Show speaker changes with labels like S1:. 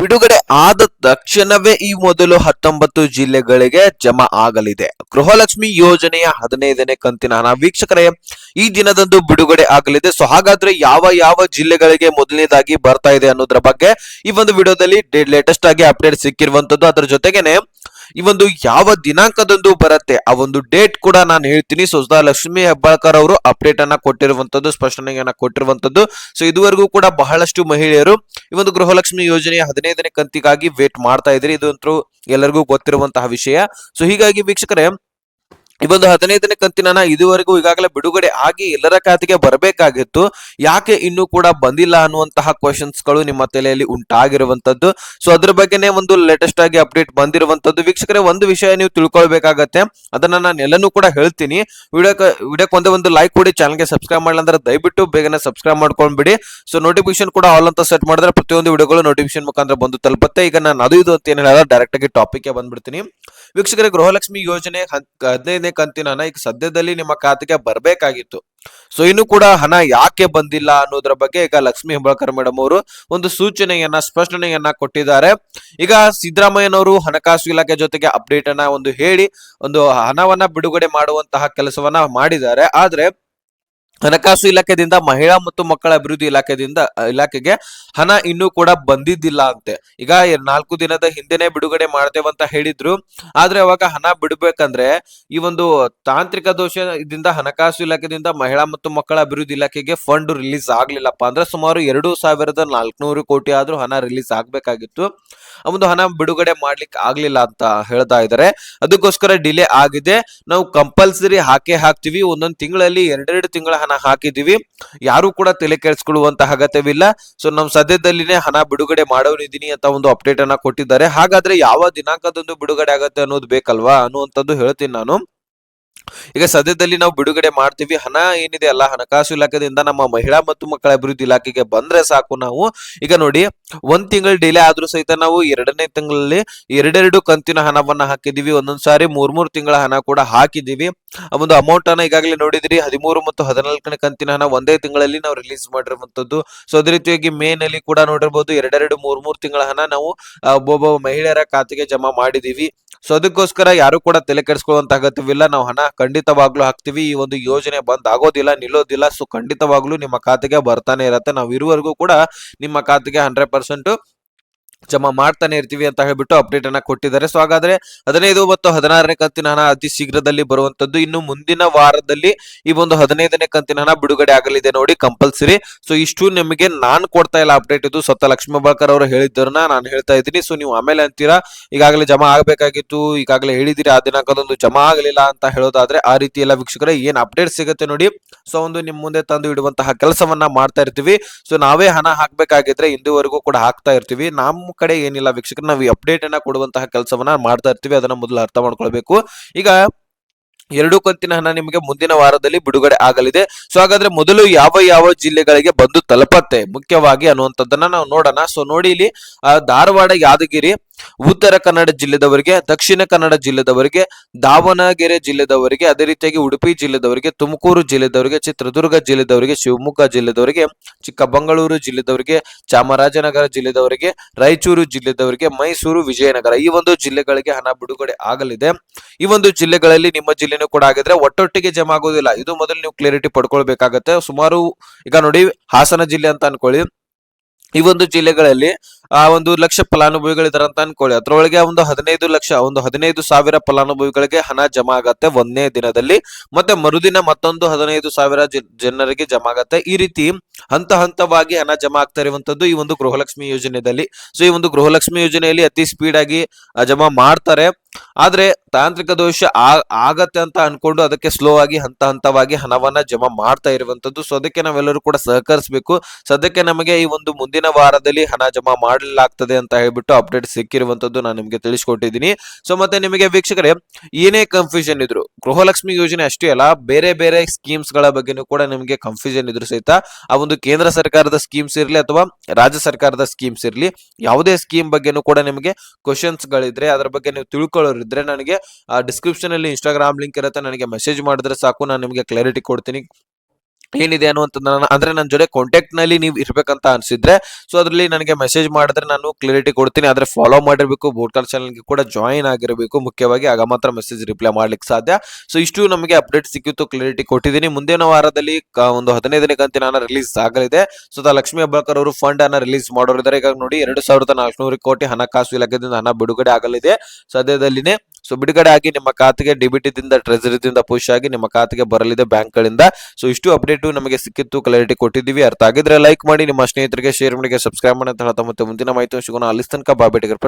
S1: ಬಿಡುಗಡೆ ಆದ ತಕ್ಷಣವೇ ಈ ಮೊದಲು ಹತ್ತೊಂಬತ್ತು ಜಿಲ್ಲೆಗಳಿಗೆ ಜಮಾ ಆಗಲಿದೆ. ಗೃಹಲಕ್ಷ್ಮಿ ಯೋಜನೆಯ ಹದಿನೈದನೇ ಕಂತಿನ ಹಣ. ವೀಕ್ಷಕರೇ, ಈ ದಿನದಂದು ಬಿಡುಗಡೆ ಆಗಲಿದೆ. ಸೊ ಹಾಗಾದ್ರೆ ಯಾವ ಯಾವ ಜಿಲ್ಲೆಗಳಿಗೆ ಮೊದಲನೇದಾಗಿ ಬರ್ತಾ ಇದೆ ಅನ್ನೋದ್ರ ಬಗ್ಗೆ ಈ ಒಂದು ವಿಡಿಯೋದಲ್ಲಿ ಲೇಟೆಸ್ಟ್ ಆಗಿ ಅಪ್ಡೇಟ್ ಸಿಕ್ಕಿರುವಂತದ್ದು. ಅದರ ಜೊತೆಗೇನೆ ಈ ಒಂದು ಯಾವ ದಿನಾಂಕದಂದು ಬರುತ್ತೆ, ಆ ಒಂದು ಡೇಟ್ ಕೂಡ ನಾನು ಹೇಳ್ತೀನಿ. ಸೊ ಲಕ್ಷ್ಮಿ ಹೆಬ್ಬಾಳ್ಕರ್ ಅವರು ಅಪ್ಡೇಟ್ ಅನ್ನ ಕೊಟ್ಟಿರುವಂತದ್ದು, ಸ್ಪಷ್ಟನೆಯನ್ನ ಕೊಟ್ಟಿರುವಂತದ್ದು. ಸೊ ಇದುವರೆಗೂ ಕೂಡ ಬಹಳಷ್ಟು ಮಹಿಳೆಯರು ಈ ಒಂದು ಗೃಹಲಕ್ಷ್ಮಿ ಯೋಜನೆಯ ಹದಿನೈದನೇ ಕಂತಿಗಾಗಿ ವೇಟ್ ಮಾಡ್ತಾ ಇದ್ರಿ. ಇದಂತೂ ಎಲ್ಲರಿಗೂ ಗೊತ್ತಿರುವಂತಹ ವಿಷಯ. ಸೊ ಹೀಗಾಗಿ ವೀಕ್ಷಕರೇ ಈ ಒಂದು ಹದಿನೈದನೇ ಕಂತಿನ ಇದುವರೆಗೂ ಈಗಾಗಲೇ ಬಿಡುಗಡೆ ಆಗಿ ಎಲ್ಲರ ಖಾತೆಗೆ ಬರಬೇಕಾಗಿತ್ತು. ಯಾಕೆ ಇನ್ನೂ ಕೂಡ ಬಂದಿಲ್ಲ ಅನ್ನುವಂತಹ ಕ್ವಶನ್ಸ್ಗಳು ನಿಮ್ಮ ತಲೆಯಲ್ಲಿ ಉಂಟಾಗಿರುವಂತದ್ದು. ಸೊ ಅದ್ರ ಬಗ್ಗೆನೇ ಒಂದು ಲೇಟೆಸ್ಟ್ ಆಗಿ ಅಪ್ಡೇಟ್ ಬಂದಿರುವಂತದ್ದು. ವೀಕ್ಷಕರೇ, ಒಂದು ವಿಷಯ ನೀವು ತಿಳ್ಕೊಳ್ಬೇಕಾಗತ್ತೆ. ಅದನ್ನ ನಾನು ಎಲ್ಲನೂ ಕೂಡ ಹೇಳ್ತೀನಿ. ವಿಡಿಯೋ ವಿಡಿಯೋಕ್ಕೆ ಒಂದೇ ಒಂದು ಲೈಕ್ ಕೊಡಿ ಚಾನಲ್ಗೆ ಸಬ್ಸ್ಕ್ರೈಬ್ ಮಾಡಲ್ಲ ಅಂದ್ರೆ ದಯವಿಟ್ಟು ಬೇಗನೆ ಸಬ್ಸ್ಕ್ರೈಬ್ ಮಾಡ್ಕೊಂಡ್ಬಿಡಿ. ಸೊ ನೋಟಿಫಿಕೇಶನ್ ಕೂಡ ಆಲ್ ಅಂತ ಸೆಟ್ ಮಾಡಿದ್ರೆ ಪ್ರತಿಯೊಂದು ವಿಡಿಯೋಗಳು ನೋಟಿಫಿಕೇಶನ್ ಮುಖಾಂತರ ಬಂದು ತಲುಪುತ್ತೆ. ಈಗ ನಾನು ಅದು ಇದು ಅಂತ ಏನು ಹೇಳಲ್ಲ ಡೈರೆಕ್ಟ್ ಆಗಿ ಟಾಪಿಕ್ ಬಂದ್ಬಿಡ್ತೀನಿ. ವೀಕ್ಷಕರೇ, ಗೃಹಲಕ್ಷ್ಮಿ ಯೋಜನೆ ಹನ್- ಹದಿನೈದನೇ ಕಂತಿನ ಹಣ ಈಗ ಸದ್ಯದಲ್ಲಿ ನಿಮ್ಮ ಖಾತೆಗೆ ಬರಬೇಕಾಗಿತ್ತು. ಸೊ ಇನ್ನು ಕೂಡ ಹಣ ಯಾಕೆ ಬಂದಿಲ್ಲ ಅನ್ನೋದ್ರ ಬಗ್ಗೆ ಈಗ ಲಕ್ಷ್ಮೀ ಹೆಬ್ಬಾಳ್ಕರ್ ಮೇಡಮ್ ಅವರು ಒಂದು ಸೂಚನೆಯನ್ನ, ಸ್ಪಷ್ಟನೆಯನ್ನ ಕೊಟ್ಟಿದ್ದಾರೆ. ಈಗ ಸಿದ್ದರಾಮಯ್ಯನವರು ಹಣಕಾಸು ಇಲಾಖೆ ಜೊತೆಗೆ ಅಪ್ಡೇಟ್ ಅನ್ನ ಒಂದು ಹೇಳಿ, ಒಂದು ಹಣವನ್ನ ಬಿಡುಗಡೆ ಮಾಡುವಂತಹ ಕೆಲಸವನ್ನ ಮಾಡಿದ್ದಾರೆ. ಆದ್ರೆ ಹಣಕಾಸು ಇಲಾಖೆದಿಂದ ಮಹಿಳಾ ಮತ್ತು ಮಕ್ಕಳ ಅಭಿವೃದ್ಧಿ ಇಲಾಖೆದಿಂದ ಇಲಾಖೆಗೆ ಹಣ ಇನ್ನೂ ಕೂಡ ಬಂದಿದ್ದಿಲ್ಲ ಅಂತೆ. ಈಗ ನಾಲ್ಕು ದಿನದ ಹಿಂದೆನೆ ಬಿಡುಗಡೆ ಮಾಡ್ತೇವಂತ ಹೇಳಿದ್ರು. ಆದ್ರೆ ಅವಾಗ ಹಣ ಬಿಡ್ಬೇಕಂದ್ರೆ ಈ ಒಂದು ತಾಂತ್ರಿಕ ದೋಷದಿಂದ ಹಣಕಾಸು ಇಲಾಖೆದಿಂದ ಮಹಿಳಾ ಮತ್ತು ಮಕ್ಕಳ ಅಭಿವೃದ್ಧಿ ಇಲಾಖೆಗೆ ಫಂಡ್ ರಿಲೀಸ್ ಆಗ್ಲಿಲ್ಲಪ್ಪ. ಅಂದ್ರೆ ಸುಮಾರು ಎರಡು ಸಾವಿರದ ನಾಲ್ಕುನೂರು ಕೋಟಿ ಆದ್ರೂ ಹಣ ರಿಲೀಸ್ ಆಗ್ಬೇಕಾಗಿತ್ತು. ಒಂದು ಹಣ ಬಿಡುಗಡೆ ಮಾಡ್ಲಿಕ್ಕೆ ಆಗ್ಲಿಲ್ಲ ಅಂತ ಹೇಳ್ತಾ ಇದ್ದಾರೆ ಅದಕ್ಕೋಸ್ಕರ ಡಿಲೇ ಆಗಿದೆ. ನಾವು ಕಂಪಲ್ಸರಿ ಹಾಕೇ ಹಾಕ್ತಿವಿ. ಒಂದೊಂದು ತಿಂಗಳಲ್ಲಿ ಎರಡೆರಡು ತಿಂಗಳ ಹಾಕಿದೀವಿ. ಯಾರು ಕೂಡ ತಲೆ ಕೆಡಿಸ್ಕೊಳ್ಳುವಂತಹ ಅಗತ್ಯವಿಲ್ಲ. ಸೊ ನಮ್ ಸದ್ಯದಲ್ಲಿನೇ ಹಣ ಬಿಡುಗಡೆ ಮಾಡೋನಿದೀನಿ ಅಂತ ಒಂದು ಅಪ್ಡೇಟ್ ಅನ್ನ ಕೊಟ್ಟಿದ್ದಾರೆ. ಹಾಗಾದ್ರೆ ಯಾವ ದಿನಾಂಕದಂದು ಬಿಡುಗಡೆ ಆಗತ್ತೆ ಅನ್ನೋದು ಬೇಕಲ್ವಾ ಅನ್ನುವಂಥದ್ದು ಹೇಳ್ತೀನಿ ನಾನು. ಈಗ ಸದ್ಯದಲ್ಲಿ ನಾವು ಬಿಡುಗಡೆ ಮಾಡ್ತೀವಿ. ಹಣ ಏನಿದೆ ಅಲ್ಲ, ಹಣಕಾಸು ಇಲಾಖೆದಿಂದ ನಮ್ಮ ಮಹಿಳಾ ಮತ್ತು ಮಕ್ಕಳ ಅಭಿವೃದ್ಧಿ ಇಲಾಖೆಗೆ ಬಂದ್ರೆ ಸಾಕು ನಾವು. ಈಗ ನೋಡಿ, ಒಂದ್ ತಿಂಗಳು ಡಿಲೇ ಆದ್ರೂ ಸಹಿತ ನಾವು ಎರಡನೇ ತಿಂಗಳಲ್ಲಿ ಎರಡೆರಡು ಕಂತಿನ ಹಣವನ್ನ ಹಾಕಿದೀವಿ. ಒಂದೊಂದ್ ಸಾರಿ ಮೂರ್ ಮೂರ್ ತಿಂಗಳ ಹಣ ಕೂಡ ಹಾಕಿದೀವಿ. ಒಂದು ಅಮೌಂಟ್ ಅನ್ನ ಈಗಾಗಲೇ ನೋಡಿದ್ರಿ, ಹದಿಮೂರು ಮತ್ತು ಹದಿನಾಲ್ಕನೇ ಕಂತಿನ ಹಣ ಒಂದೇ ತಿಂಗಳಲ್ಲಿ ನಾವು ರಿಲೀಸ್ ಮಾಡಿರುವಂತದ್ದು ಸೊ ಅದೇ ರೀತಿಯಾಗಿ ಮೇ ನಲ್ಲಿ ಕೂಡ ನೋಡಿರ್ಬೋದು, ಎರಡೆರಡು ಮೂರ್ ಮೂರ್ ತಿಂಗಳ ಹಣ ನಾವು ಒಬ್ಬೊಬ್ಬ ಮಹಿಳೆಯರ ಖಾತೆಗೆ ಜಮಾ ಮಾಡಿದೀವಿ. ಸೊ ಅದಕ್ಕೋಸ್ಕರ ಯಾರು ಕೂಡ ತಲೆ ಕೆಡಿಸ್ಕೊಳ್ಳುವಂತ ಅಗತ್ಯವಿಲ್ಲ. ನಾವು ಹಣ ಖಂಡಿತವಾಗ್ಲೂ ಹಾಕ್ತಿವಿ. ಈ ಒಂದು ಯೋಜನೆ ಬಂದ್ ಆಗೋದಿಲ್ಲ, ನಿಲ್ಲೋದಿಲ್ಲ. ಸೊ ಖಂಡಿತವಾಗ್ಲೂ ನಿಮ್ಮ ಖಾತೆಗೆ ಬರ್ತಾನೆ ಇರತ್ತೆ. ನಾವು ಇರುವವರೆಗೂ ಕೂಡ ನಿಮ್ಮ ಖಾತೆಗೆ ಹಂಡ್ರೆಡ್ ಜಮಾ ಮಾಡ್ತಾನೆ ಇರ್ತೀವಿ ಅಂತ ಹೇಳ್ಬಿಟ್ಟು ಅಪ್ಡೇಟ್ ಅನ್ನ ಕೊಟ್ಟಿದ್ದಾರೆ. ಸೊ ಹಾಗಾದ್ರೆ ಹದಿನೈದು ಮತ್ತು ಹದಿನಾರನೇ ಕಂತಿನ ಹಣ ಅತಿ ಶೀಘ್ರದಲ್ಲಿ ಬರುವಂತದ್ದು ಇನ್ನು ಮುಂದಿನ ವಾರದಲ್ಲಿ ಈ ಒಂದು ಹದಿನೈದನೇ ಕಂತಿನ ಹಣ ಬಿಡುಗಡೆ ಆಗಲಿದೆ ನೋಡಿ ಕಂಪಲ್ಸರಿ ಸೊ ಇಷ್ಟು ನಿಮಗೆ ನಾನ್ ಕೊಡ್ತಾ ಇಲ್ಲ ಅಪ್ಡೇಟ್ ಇದು. ಸ್ವತಃ ಲಕ್ಷ್ಮೀ ಬಾಳ್ಕರ್ ಅವರು ಹೇಳಿದ್ದರನ್ನ ನಾನು ಹೇಳ್ತಾ ಇದ್ದೀನಿ. ಸೊ ನೀವು ಆಮೇಲೆ ಅಂತೀರಾ? ಈಗಾಗಲೇ ಜಮಾ ಆಗಬೇಕಾಗಿತ್ತು. ಈಗಾಗಲೇ ಹೇಳಿದಿರಿ ಆ ದಿನಾಂಕದೊಂದು ಜಮಾ ಆಗಲಿಲ್ಲ ಅಂತ ಹೇಳೋದಾದ್ರೆ ಆ ರೀತಿ ಎಲ್ಲ ವೀಕ್ಷಕರ, ಏನ್ ಅಪ್ಡೇಟ್ ಸಿಗುತ್ತೆ ನೋಡಿ. ಸೊ ಒಂದು ನಿಮ್ ಮುಂದೆ ತಂದು ಇಡುವಂತಹ ಕೆಲಸವನ್ನ ಮಾಡ್ತಾ ಇರ್ತೀವಿ. ಸೊ ನಾವೇ ಹಣ ಹಾಕ್ಬೇಕಾಗಿದ್ರೆ ಇಂದುವರೆಗೂ ಕೂಡ ಹಾಕ್ತಾ ಇರ್ತೀವಿ. ನಮ್ಮ ಕಡೆ ಏನಿಲ್ಲ, ವೀಕ್ಷಕರು, ನಾವು ಅಪ್ಡೇಟ್ ಅನ್ನ ಕೊಡುವಂತಹ ಕೆಲಸವನ್ನ ಮಾಡ್ತಾ ಇರ್ತೀವಿ, ಅದನ್ನ ಮೊದಲು ಅರ್ಥ ಮಾಡ್ಕೊಳ್ಬೇಕು. ಈಗ ಎರಡು ಕಂತಿನ ಹಣ ನಿಮಗೆ ಮುಂದಿನ ವಾರದಲ್ಲಿ ಬಿಡುಗಡೆ ಆಗಲಿದೆ. ಸೊ ಹಾಗಾದ್ರೆ ಮೊದಲು ಯಾವ ಯಾವ ಜಿಲ್ಲೆಗಳಿಗೆ ಬಂದು ತಲುಪತ್ತೆ? ಮುಖ್ಯವಾಗಿ ಅನ್ನುವಂಥದ್ದನ್ನ ನಾವು ನೋಡೋಣ. ಸೊ ನೋಡಿ ಇಲ್ಲಿ ಧಾರವಾಡ, ಯಾದಗಿರಿ ಉತ್ತರ ಕನ್ನಡ ಜಿಲ್ಲೆದವರಿಗೆ, ದಕ್ಷಿಣ ಕನ್ನಡ ಜಿಲ್ಲೆದವರಿಗೆ, ದಾವಣಗೆರೆ ಜಿಲ್ಲೆದವರಿಗೆ, ಅದೇ ರೀತಿಯಾಗಿ ಉಡುಪಿ ಜಿಲ್ಲೆದವರಿಗೆ, ತುಮಕೂರು ಜಿಲ್ಲೆದವರಿಗೆ, ಚಿತ್ರದುರ್ಗ ಜಿಲ್ಲೆದವರಿಗೆ, ಶಿವಮೊಗ್ಗ ಜಿಲ್ಲೆದವರಿಗೆ ಚಿಕ್ಕಮಗಳೂರು ಜಿಲ್ಲೆದವರಿಗೆ, ಚಾಮರಾಜನಗರ ಜಿಲ್ಲೆದವರಿಗೆ, ರಾಯಚೂರು ಜಿಲ್ಲೆದವರಿಗೆ, ಮೈಸೂರು, ವಿಜಯನಗರ ಈ ಒಂದು ಜಿಲ್ಲೆಗಳಿಗೆ ಹಣ ಬಿಡುಗಡೆ ಆಗಲಿದೆ. ಈ ಒಂದು ಜಿಲ್ಲೆಗಳಲ್ಲಿ ನಿಮ್ಮ ಜಿಲ್ಲೆನೂ ಕೂಡ ಆಗಿದ್ರೆ ಒಟ್ಟೊಟ್ಟಿಗೆ ಜಮಾ ಆಗುವುದಿಲ್ಲ. ಇದು ಮೊದಲು ನೀವು ಕ್ಲಿಯರಿಟಿ ಪಡ್ಕೊಳ್ಬೇಕಾಗತ್ತೆ. ಸುಮಾರು ಈಗ ನೋಡಿ ಹಾಸನ ಜಿಲ್ಲೆ ಅಂತ ಅನ್ಕೊಳ್ಳಿ. ಈ ಒಂದು ಜಿಲ್ಲೆಗಳಲ್ಲಿ, ಆ ಒಂದು ಲಕ್ಷ ಫಲಾನುಭವಿಗಳಿದ್ದಾರೆ ಅಂತ ಅನ್ಕೊಳ್ಳಿ. ಅದರೊಳಗೆ ಒಂದು ಹದಿನೈದು ಲಕ್ಷ ಒಂದು ಹದಿನೈದು ಸಾವಿರ ಫಲಾನುಭವಿಗಳಿಗೆ ಹಣ ಜಮಾ ಆಗತ್ತೆ ಒಂದನೇ ದಿನದಲ್ಲಿ. ಮತ್ತೆ ಮರುದಿನ ಮತ್ತೊಂದು ಹದಿನೈದು ಸಾವಿರ ಜನರಿಗೆ ಜಮಾ ಆಗತ್ತೆ. ಈ ರೀತಿ ಹಂತ ಹಂತವಾಗಿ ಹಣ ಜಮಾ ಆಗ್ತಾ ಇರುವಂತದ್ದು ಈ ಒಂದು ಗೃಹಲಕ್ಷ್ಮಿ ಯೋಜನೆಯಲ್ಲಿ. ಸೊ ಈ ಒಂದು ಗೃಹಲಕ್ಷ್ಮಿ ಯೋಜನೆಯಲ್ಲಿ ಅತಿ ಸ್ಪೀಡ್ ಆಗಿ ಜಮಾ ಮಾಡ್ತಾರೆ. ಆದ್ರೆ ತಾಂತ್ರಿಕ ದೋಷ ಆಗತ್ತೆ ಅಂತ ಅನ್ಕೊಂಡು ಅದಕ್ಕೆ ಸ್ಲೋ ಆಗಿ ಹಂತ ಹಂತವಾಗಿ ಹಣವನ್ನ ಜಮಾ ಮಾಡ್ತಾ ಇರುವಂತದ್ದು. ಸೊ ಅದಕ್ಕೆ ನಾವೆಲ್ಲರೂ ಕೂಡ ಸಹಕರಿಸಬೇಕು. ಸದ್ಯಕ್ಕೆ ನಮಗೆ ಈ ಒಂದು ಮುಂದಿನ ವಾರದಲ್ಲಿ ಹಣ ಜಮಾ ಮಾಡಲಾಗ್ತದೆ ಅಂತ ಹೇಳ್ಬಿಟ್ಟು ಅಪ್ಡೇಟ್ ಸಿಕ್ಕಿರುವಂತದ್ದು ನಾನು ನಿಮಗೆ ತಿಳಿಸ್ಕೊಟ್ಟಿದ್ದೀನಿ. ಸೊ ಮತ್ತೆ ನಿಮಗೆ ವೀಕ್ಷಕರೇ, ಏನೇ ಕನ್ಫ್ಯೂಷನ್ ಇದ್ರು, ಗೃಹಲಕ್ಷ್ಮಿ ಯೋಜನೆ ಅಷ್ಟೇ ಅಲ್ಲ, ಬೇರೆ ಬೇರೆ ಸ್ಕೀಮ್ಸ್ಗಳ ಬಗ್ಗೆನೂ ಕೂಡ ನಿಮಗೆ ಕನ್ಫ್ಯೂಷನ್ ಇದ್ರು ಸಹಿತ ಆ ಒಂದು ಕೇಂದ್ರ ಸರ್ಕಾರದ ಸ್ಕೀಮ್ಸ್ ಇರಲಿ ಅಥವಾ ರಾಜ್ಯ ಸರ್ಕಾರದ ಸ್ಕೀಮ್ಸ್ ಇರಲಿ, ಯಾವುದೇ ಸ್ಕೀಮ್ ಬಗ್ಗೆನೂ ಕೂಡ ನಿಮಗೆ ಕ್ವಶನ್ಸ್ ಗಳಿದ್ರೆ ಅದರ ಬಗ್ಗೆ ನೀವು ತಿಳ್ಕೊಳ್ಳೋರಿದ್ರೆ ನನಗೆ ಡಿಸ್ಕ್ರಿಪ್ಷನ್ ಅಲ್ಲಿ ಇನ್ಸ್ಟಾಗ್ರಾಮ್ ಲಿಂಕ್ ಇರುತ್ತೆ, ನನಗೆ ಮೆಸೇಜ್ ಮಾಡಿದ್ರೆ ಸಾಕು, ನಾನು ನಿಮಗೆ ಕ್ಲಾರಿಟಿ ಕೊಡ್ತೀನಿ. ಏನಿದೆ ಅನ್ನುವಂಥದ್ದನ್ನ ಅಂದ್ರೆ ನನ್ನ ಜೊತೆ ಕಾಂಟ್ಯಾಕ್ಟ್ನಲ್ಲಿ ನೀವು ಇರಬೇಕಂತ ಅನ್ಸಿದ್ರೆ ಸೊ ಅದರಲ್ಲಿ ನನಗೆ ಮೆಸೇಜ್ ಮಾಡಿದ್ರೆ ನಾನು ಕ್ಲಿಯರಿಟಿ ಕೊಡ್ತೀನಿ. ಆದ್ರೆ ಫಾಲೋ ಮಾಡಿರ್ಬೇಕು ಬೋಟ್ಕಾಲ್ ಚಾನಲ್ಗೆ ಕೂಡ ಜಾಯಿನ್ ಆಗಿರಬೇಕು, ಮುಖ್ಯವಾಗಿ ಆಗ ಮಾತ್ರ ಮೆಸೇಜ್ ರಿಪ್ಲೈ ಮಾಡ್ಲಿಕ್ಕೆ ಸಾಧ್ಯ. ಸೊ ಇಷ್ಟು ನಮಗೆ ಅಪ್ಡೇಟ್ ಸಿಕ್ಕಿತ್ತು ಕ್ಲಿಯರಿಟಿ ಕೊಟ್ಟಿದ್ದೀನಿ. ಮುಂದಿನ ವಾರದಲ್ಲಿ ಒಂದು ಹದಿನೈದನೇ ಕಂತಿನ ನಾನು ರಿಲೀಸ್ ಆಗಲಿದೆ. ಸೊ ಲಕ್ಷ್ಮಿ ಹೆಬ್ಬಾಳ್ಕರ್ ಅವರು ಫಂಡ್ ಅನ್ನ ರಿಲೀಸ್ ಮಾಡೋರಿದ್ದಾರೆ. ಈಗ ನೋಡಿ, ಎರಡು ಸಾವಿರದ ನಾಲ್ಕುನೂರು ಕೋಟಿ ಹಣಕಾಸು ಇಲಾಖೆಯಿಂದ ಹಣ ಬಿಡುಗಡೆ ಆಗಲಿದೆ. ಸದ್ಯದಲ್ಲಿನೇ ಸೊ ಬಿಡುಗಡೆ ಆಗಿ ನಿಮ್ಮ ಖಾತೆಗೆ ಡಿಬಿಟಿದಿಂದ ಟ್ರೆಜರಿದಿಂದ ಪುಷ್ ಆಗಿ ನಿಮ್ಮ ಖಾತೆಗೆ ಬರಲಿದೆ ಬ್ಯಾಂಕ್ ಗಳಿಂದ ಸೊ ಇಷ್ಟು ಅಪ್ಡೇಟ್ ನಮಗೆ ಸಿಕ್ಕಿತ್ತು ಕ್ಲಾರಿಟಿ ಕೊಟ್ಟಿದ್ದೀವಿ. ಅರ್ಥ ಆಗಿದ್ರೆ ಲೈಕ್ ಮಾಡಿ, ನಿಮ್ಮ ಸ್ನೇಹಿತರಿಗೆ ಶೇರ್ ಮಾಡಿ ಸಬ್ಸ್ಕ್ರೈಬ್ ಮಾಡಿ ಅಂತ ಹೇಳ್ತಾ ಮತ್ತೆ ಮುಂದಿನ ಮಾಹಿತಿ ಸಿಗೋಣ. ಅಲ್ಲಿ ತನಕ ಬಾಬೇಟಿಗರ್